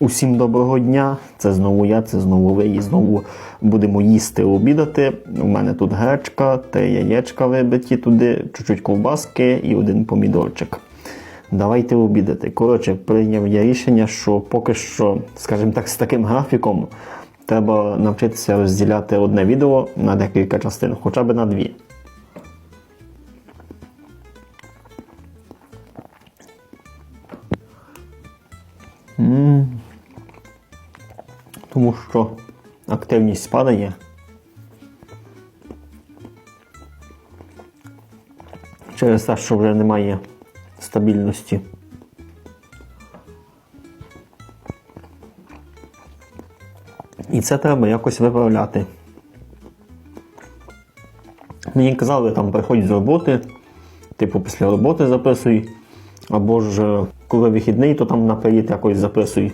Усім доброго дня! Це знову я, це знову ви. І знову будемо їсти обідати. У мене тут гречка, три яєчка вибиті туди, чуть-чуть ковбаски і один помідорчик. Давайте обідати. Коротше, прийняв я рішення, що поки що, скажімо так, з таким графіком треба навчитися розділяти одне відео на декілька частин, хоча б на дві. Тому що активність падає. Через те, що вже немає стабільності. І це треба якось виправляти. Мені казали, там приходь з роботи, типу після роботи записуй, або ж е, коли вихідний, то там наперед якось записуй.